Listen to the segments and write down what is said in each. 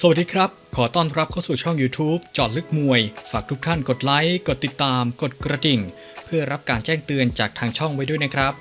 สวัสดีครับ ขอต้อนรับเข้าสู่ช่อง YouTube จอดลึกมวย ฝากทุกท่านกดไลค์ กดติดตาม กดกระดิ่ง เพื่อรับการแจ้งเตือนจากทางช่องไว้ด้วยนะครับ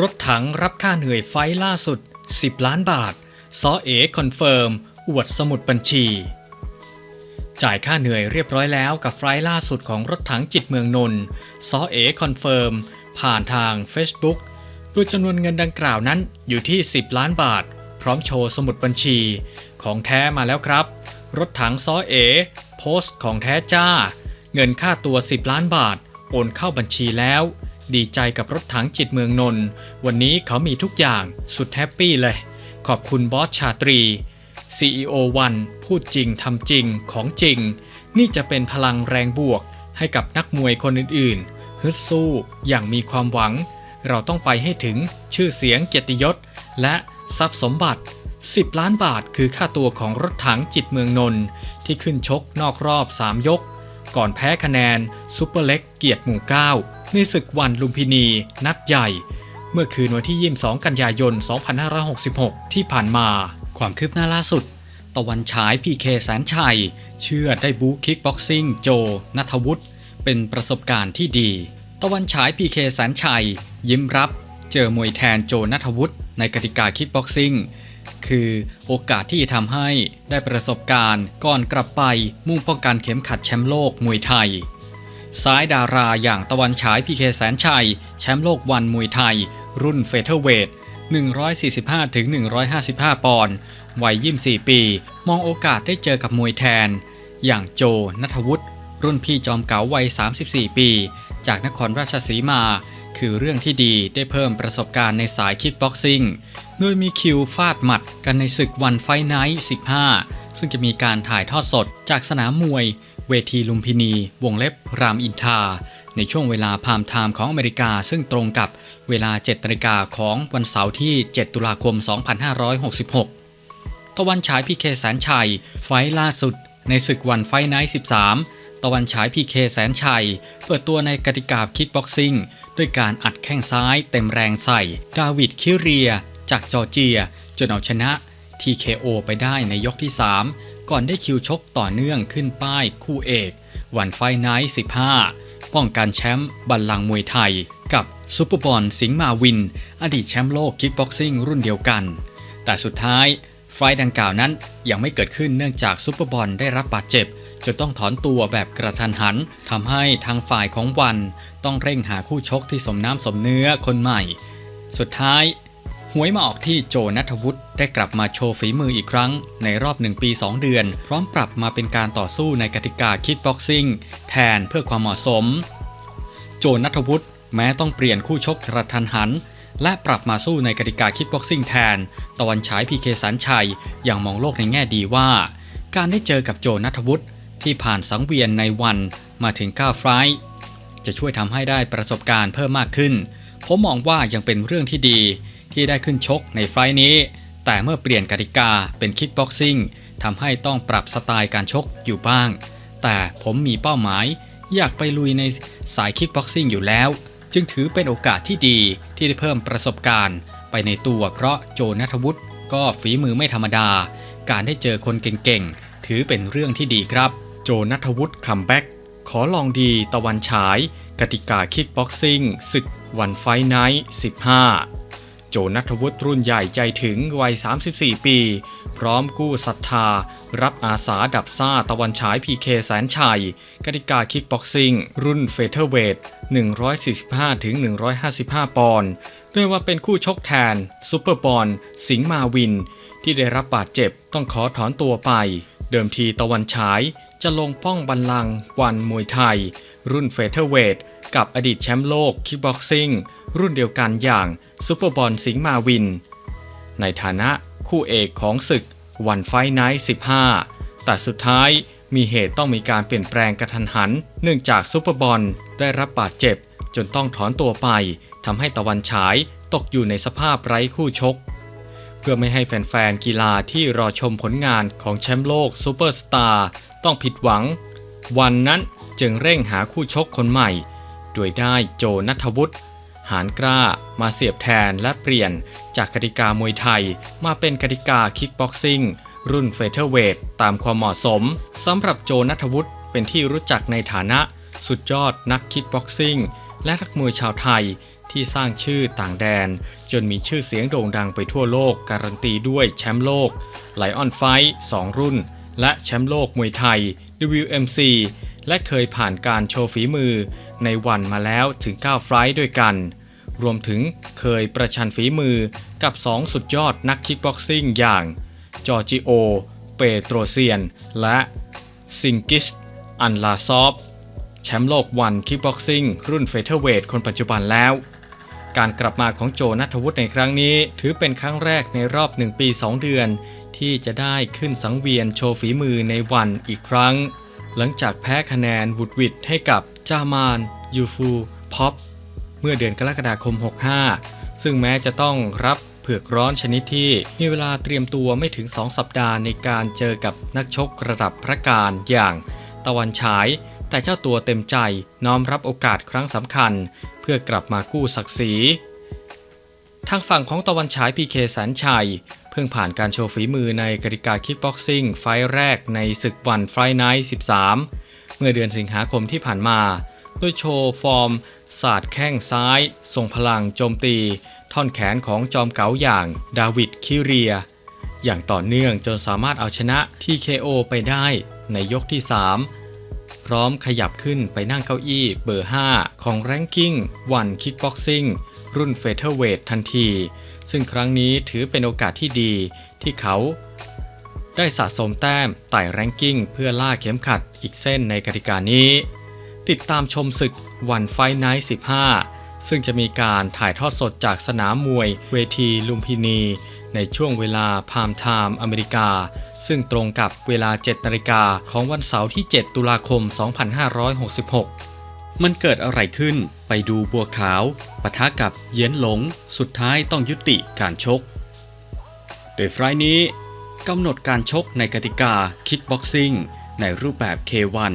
รถถังรับค่าเหนื่อยไฟล่าสุด 10 ล้านบาทซอเอคอนเฟิร์ม อวดสมุดบัญชี จ่ายค่าเหนื่อยเรียบร้อยแล้วกับไฟล์ล่าสุดของรถถังจิตเมืองนนท์ซอเอคอนเฟิร์ม ผ่านทาง Facebook โดยจำนวนเงินดังกล่าวนั้นอยู่ที่ 10 ล้านบาท พร้อมโชว์สมุดบัญชี ของแท้มาแล้วครับ รถถังซ้อเอ โพสต์ของแท้จ้า เงินค่าตัว 10 ล้านบาท โอนเข้าบัญชีแล้ว ดีใจกับรถถังจิตเมืองนน วันนี้เขามีทุกอย่างสุดแฮปปี้เลย ขอบคุณบอสชาตรี CEO วันพูดจริงทำจริงของจริง นี่จะเป็นพลังแรงบวกให้กับนักมวยคนอื่นๆ ฮึดสู้อย่างมีความหวัง เราต้องไปให้ถึงชื่อเสียงเกียรติยศ และทรัพย์สมบัติ 10 ล้านบาทคือค่าตัวของรถถังจิตเมืองนนท์ที่ขึ้นชกนอกรอบ 3 ยก ก่อนแพ้คะแนนซุปเปอร์เล็กเกียรติหมู่ 9 ในศึกวันลุมพินี นัดใหญ่ เมื่อคืนวันที่ 22 กันยายน 2566 ที่ผ่านมา ความคืบหน้าล่าสุด ตะวันฉายพีเคแสนชัย เชื่อได้บูคิกบ็อกซิ่งโจนัทวุฒิเป็นประสบการณ์ที่ดี ตะวันฉายพีเคแสนชัย ยิ้มรับ เจอมวยแทนโจนัทวุฒิในกติกาคิกบ็อกซิ่ง คือโอกาสที่ทำให้ได้ประสบการณ์ก่อนกลับไปมุ่งป้องกันเข็มขัดแชมป์โลกมวยไทย ซ้ายดาราอย่างตะวันฉายพีเคแสนชัย แชมป์โลกวันมวยไทย รุ่นเฟเธอร์เวท145-155 ปอนด์วัย 24 ปี มองโอกาสได้เจอกับมวยแทน อย่างโจนัทวุฒิรุ่นพี่จอมเก๋าวัย 34 ปี จากนครราชสีมา คือเรื่องที่ดีได้เพิ่มประสบการณ์ในสายคิกบ็อกซิ่ง โดยมีคิวฟาดหมัดกันในศึกวันไฟไนท์15 ซึ่งจะมีการถ่ายทอดสดจากสนามมวย เวทีลุมพินี วงเล็บรามอินทราในช่วงเวลาพามไทม์ของอเมริกา ซึ่งตรงกับเวลา7นาฬิกาของวันเสาร์ที่ 7 ตุลาคม 2566 ตะวันฉายพีเคแสนชัย ไฟล์ล่าสุด ในศึกวันไฟไนท์13 ตะวันฉายพีเคแสนชัย เปิดตัวในกติกาคิกบ็อกซิ่งด้วยการอัดแข้งซ้ายเต็มแรงใส่ ดาวิดคิเรีย จากจอร์เจีย จนเอาชนะ TKO ไปได้ในยกที่ 3 ก่อนได้คิวชกต่อเนื่องขึ้นป้ายคู่เอก วันไฟไนท์15 ป้องกันแชมป์บัลลังก์มวยไทย กับซูเปอร์บอลสิงห์มาวิน อดีตแชมป์โลกคิกบ็อกซิ่งรุ่นเดียวกัน แต่สุดท้ายไฟล์ดังกล่าวนั้นยังไม่เกิดขึ้นเนื่องจากซูเปอร์บอลได้รับบาดเจ็บ จนต้องถอนตัวแบบกระทันหันทำให้ทางฝ่ายของวันต้องเร่งหาคู่ชกที่สมน้ำสมเนื้อคนใหม่ สุดท้ายหวยมาออกที่โจนัทวุฒิได้กลับมาโชว์ฝีมืออีกครั้ง ในรอบ1ปี 2 เดือน พร้อมปรับมาเป็นการต่อสู้ในกติกาคิกบ็อกซิ่งแทนเพื่อความเหมาะสม โจนัทวุฒิแม้ต้องเปลี่ยนคู่ชกกระทันหัน และปรับมาสู้ในกติกาคิกบ็อกซิ่งแทน ตะวันฉายพีเคสันชัยยังมองโลกในแง่ดีว่า การได้เจอกับโจนัทวุฒิ ที่ผ่านสังเวียนในวันมาถึง 9 ไฟล์จะช่วยทำให้ได้ประสบการณ์เพิ่มมากขึ้น ผมมองว่ายังเป็นเรื่องที่ดีที่ได้ขึ้นชกในไฟล์นี้ แต่เมื่อเปลี่ยนกติกาเป็นคิกบ็อกซิ่งทำให้ต้องปรับสไตล์การชกอยู่บ้าง แต่ผมมีเป้าหมาย อยากไปลุยในสายคิกบ็อกซิ่งอยู่แล้ว จึงถือเป็นโอกาสที่ดีที่ได้เพิ่มประสบการณ์ ไปในตัวเพราะโจนัทวุฒิก็ฝีมือไม่ธรรมดา การได้เจอคนเก่งๆ ถือเป็นเรื่องที่ดีครับ โจนัทวุฒิคัมแบ็กขอลองดีตะวันฉาย กติกาคิกบ็อกซิ่งศึกวันไฟไนท์15 โจนัทวุฒิรุ่นใหญ่ใจถึงวัย 34 ปี พร้อมกู้ศรัทธา รับอาสาดับซ่าตะวันฉายพีเคแสนชัย กติกาคิกบ็อกซิ่งรุ่นเฟเธอร์เวท145-155 ปอนด์เนื่องว่าเป็นคู่ชกแทนซูเปอร์บอลสิงห์มาวิน ที่ได้รับบาดเจ็บต้องขอถอนตัวไป เดิมทีตะวันฉายจะลงป้องบัลลังก์วันมวยไทย รุ่นเฟเธอร์เวทกับอดีตแชมป์โลกคิกบ็อกซิ่งรุ่นเดียวกันอย่างซูเปอร์บอลสิงห์มาวิน ในฐานะคู่เอกของศึกวันไฟไนท์15 แต่สุดท้ายมีเหตุต้องมีการเปลี่ยนแปลงกระทันหัน เนื่องจากซูเปอร์บอลได้รับบาดเจ็บ จนต้องถอนตัวไปทำให้ตะวันฉายตกอยู่ในสภาพไร้คู่ชก พื่อไม่ให้แฟนๆกีฬาที่รอชมผลงานของแชมป์โลกซูเปอร์สตาร์ต้องผิดหวัง วันนั้นจึงเร่งหาคู่ชกคนใหม่ โดยได้โจนัทวุฒิหานกล้ามาเสียบแทนและเปลี่ยนจากกติกามวยไทย มาเป็นกติกาคิกบ็อกซิ่งรุ่นเฟเธอร์เวทตามความเหมาะสมสำหรับโจนัทวุฒิเป็นที่รู้จักในฐานะ สุดยอดนักคิกบ็อกซิ่งและนักมวยชาวไทย ที่สร้างชื่อต่างแดน จนมีชื่อเสียงโด่งดังไปทั่วโลกการันตีด้วยแชมป์โลกไลออนไฟท์2รุ่น และแชมป์โลกมวยไทย WMC และเคยผ่านการโชว์ฝีมือในวันมาแล้วถึง 9 ไฟท์ด้วยกัน รวมถึงเคยประชันฝีมือกับ 2 สุดยอดนักคิกบ็อกซิ่งอย่างจอร์จิโอ เปโตรเซียน และซิงกิส อันลาซอฟ แชมป์โลกวันคิกบ็อกซิ่งรุ่นเฟเธอร์เวทคนปัจจุบันแล้ว การกลับมาของโจนัทวุฒิในครั้งนี้ ถือเป็นครั้งแรกในรอบ 1 ปี 2 เดือน ที่จะได้ขึ้นสังเวียนโชว์ฝีมือในวันอีกครั้ง หลังจากแพ้คะแนนวุดวิดให้กับจามาน ยูฟูพอปเมื่อเดือนกรกฎาคม 65 ซึ่งแม้จะต้องรับเผือกร้อนชนิดที่มีเวลาเตรียมตัวไม่ถึง 2 สัปดาห์ในการเจอกับนักชกระดับพระการอย่างตะวันฉาย แต่เจ้าตัวเต็มใจน้อมรับโอกาสครั้งสำคัญ เพื่อกลับมากู้ศักดิ์ศรีทางฝั่งของตะวันฉายพีเคแสนชัย เพิ่งผ่านการโชว์ฝีมือในกติกาคิกบ็อกซิ่งไฟแรกในศึกวันไฟไนท์13 เมื่อเดือนสิงหาคมที่ผ่านมาโดยโชว์ฟอร์ม ศาสาดแข้งซ้าย ส่งพลังโจมตี ท่อนแขนของจอมเก๋าอย่างดาวิดคิเรีย อย่างต่อเนื่องจนสามารถเอาชนะ TKO ไปได้ในยกที่ 3 พร้อมขยับขึ้นไปนั่งเก้าอี้เบอร์ 5 ของแรงกิ้งวันคิกบ็อกซิ่งรุ่นเฟเธอร์เวททันที ซึ่งครั้งนี้ถือเป็นโอกาสที่ดีที่เขาได้สะสมแต้มไต่แรงกิ้งเพื่อล่าเข็มขัดอีกเส้นในกติกานี้ ติดตามชมศึกวันไฟไนท์15 ซึ่งจะมีการถ่ายทอดสดจากสนามมวยเวทีลุมพินี ในช่วงเวลาพามไทม์อเมริกา ซึ่งตรงกับเวลา 7นาฬิกาของวันเสาร์ที่ 7 ตุลาคม 2566 มันเกิดอะไรขึ้นไปดูบัวขาวปะทะกับเยียนหลง สุดท้ายต้องยุติการชก โดยไฟล์นี้กำหนดการชกในกติกาคิกบ็อกซิ่งในรูปแบบ K1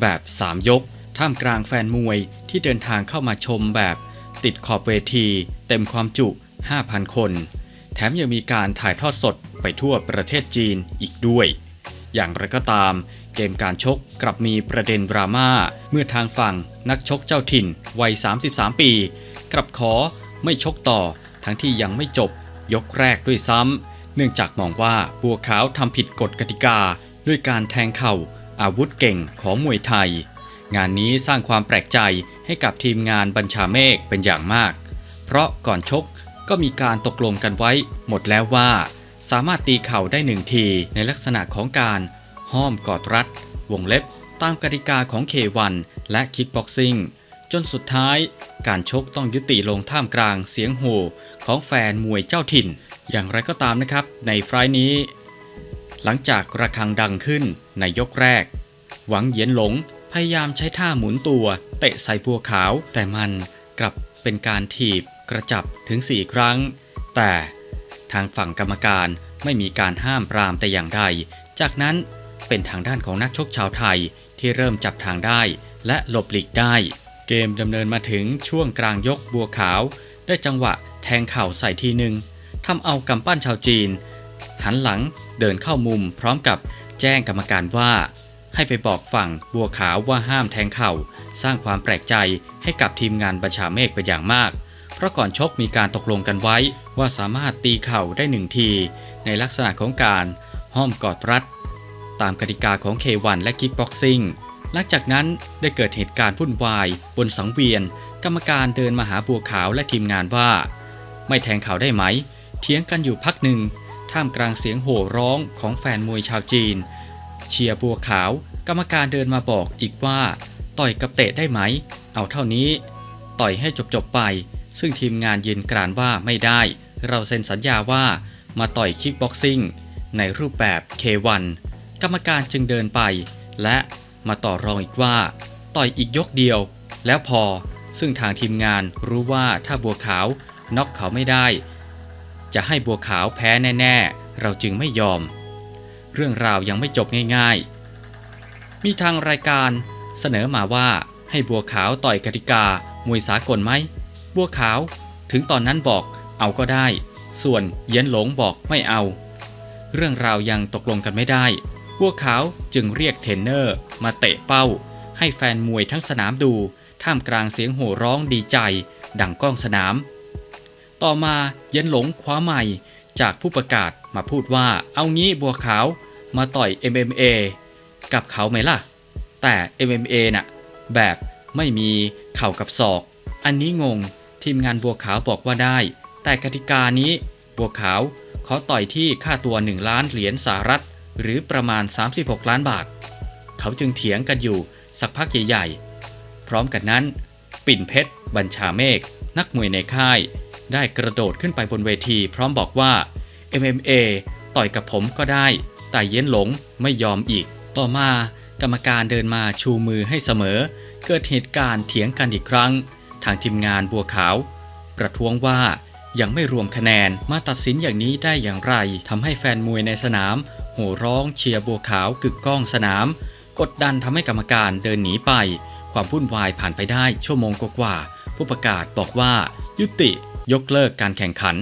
แบบ 3 ยก ท่ามกลางแฟนมวยที่เดินทางเข้ามาชมแบบติดขอบเวที เต็มความจุ 5,000 คน แถมยังมีการถ่ายทอดสดไปทั่วประเทศจีนอีกด้วย อย่างไรก็ตาม เกมการชกกลับมีประเด็นดราม่าเมื่อทางฝั่งนักชกเจ้าถิ่นวัย 33 ปี กลับขอไม่ชกต่อทั้งที่ยังไม่จบยกแรกด้วยซ้ำ เนื่องจากมองว่าบัวขาวทำผิดกฎกติกา ด้วยการแทงเข่าอาวุธเก่งของมวยไทย งานนี้สร้างความแปลกใจให้กับทีมงานบัญชาเมฆเป็นอย่างมาก เพราะก่อนชก ก็มีการตกลงกันไว้ หมดแล้วว่า สามารถตีเข่าได้หนึ่งทีในลักษณะของการห้อมกอดรัด วงเล็บ ตามกติกาของ K1 และคิกบ็อกซิ่งจนสุดท้าย การชกต้องยุติลงท่ามกลางเสียงโห่ของแฟนมวยเจ้าถิ่น อย่างไรก็ตามนะครับ ในไฟล์นี้ หลังจากระฆังดังขึ้นในยกแรก หวังเหยียนหลงพยายามใช้ท่าหมุนตัว เตะใส่บัวขาว แต่มันกลับเป็นการถีบ กระจับถึง 4 ครั้ง แต่ทางฝั่งกรรมการไม่มีการห้ามปรามแต่อย่างใด จากนั้นเป็นทางด้านของนักชกชาวไทยที่เริ่มจับทางได้และหลบหลีกได้ เกมดำเนินมาถึงช่วงกลางยกบัวขาว ได้จังหวะแทงเข่าใส่ทีหนึ่งทำเอากำปั้นชาวจีน หันหลังเดินเข้ามุมพร้อมกับแจ้งกรรมการว่า ให้ไปบอกฝั่งบัวขาวว่าห้ามแทงเข่า สร้างความแปลกใจให้กับทีมงานบัญชาเมฆเป็นอย่างมาก เพราะก่อนชกมีการตกลงกันไว้ว่าสามารถตีเข่าได้หนึ่งที ในลักษณะของการห้อมกอดรัด ตามกติกาของ K1 และ Kickboxing หลังจากนั้นได้เกิดเหตุการณ์วุ่นวาย บนสังเวียน กรรมการเดินมาหาบัวขาวและทีมงานว่า ไม่แทงเข่าได้ไหม เถียงกันอยู่พักหนึ่ง ท่ามกลางเสียงโห่ร้องของแฟนมวยชาวจีน เชียร์บัวขาว กรรมการเดินมาบอกอีกว่า ต่อยกับเตะได้ไหม เอาเท่านี้ ต่อยให้จบๆไป ซึ่งทีมงานยืนกรานว่าไม่ได้ เราเซ็นสัญญาว่ามาต่อยคิกบ็อกซิ่งในรูปแบบ K1 กรรมการจึงเดินไป และมาต่อรองอีกว่า ต่อยอีกยกเดียว แล้วพอ ซึ่งทางทีมงานรู้ว่าถ้าบัวขาวน็อกเขาไม่ได้ จะให้บัวขาวแพ้แน่ ๆ เราจึงไม่ยอม เรื่องราวยังไม่จบง่าย ๆ มีทางรายการเสนอมาว่าให้บัวขาวต่อยกติกามวยสากลไหม บัวขาว ถึงตอนนั้นบอกเอาก็ได้ ส่วนเย็นหลงบอกไม่เอา เรื่องราวยังตกลงกันไม่ได้ บัวขาวจึงเรียกเทนเนอร์ มาเตะเป้า ให้แฟนมวยทั้งสนามดู ท่ามกลางเสียงโห่ร้องดีใจ ดังก้องสนาม ต่อมาเย็นหลงคว้าใหม่จากผู้ประกาศมาพูดว่าเอางี้บัวขาวมาต่อย MMA กับเขาไหมล่ะ แต่ MMA น่ะแบบไม่มีเข่ากับศอก อันนี้งง ทีมงานบัวขาวบอกว่าได้ แต่กติกานี้ บัวขาวขอต่อยที่ค่าตัว 1 ล้านเหรียญสหรัฐ หรือประมาณ 36 ล้านบาท เขาจึงเถียงกันอยู่สักพักใหญ่ๆ พร้อมกันนั้น ปิ่นเพชร บัญชาเมฆนักมวยในค่าย ได้กระโดดขึ้นไปบนเวที พร้อมบอกว่า MMA ต่อยกับผมก็ได้ แต่เย็นหลงไม่ยอมอีก ต่อมากรรมการเดินมาชูมือให้เสมอ เกิดเหตุการณ์เถียงกันอีกครั้ง ทางทีมงานบัวขาว ประท้วงว่ายังไม่รวมคะแนนมาตัดสินอย่างนี้ได้อย่างไรทำให้แฟนมวยในสนาม โห่ร้องเชียร์บัวขาวกึกก้องสนาม กดดันทำให้กรรมการเดินหนีไป ความวุ่นวายผ่านไปได้ชั่วโมงกว่า ผู้ประกาศบอกว่า ยุติยกเลิกการแข่งขัน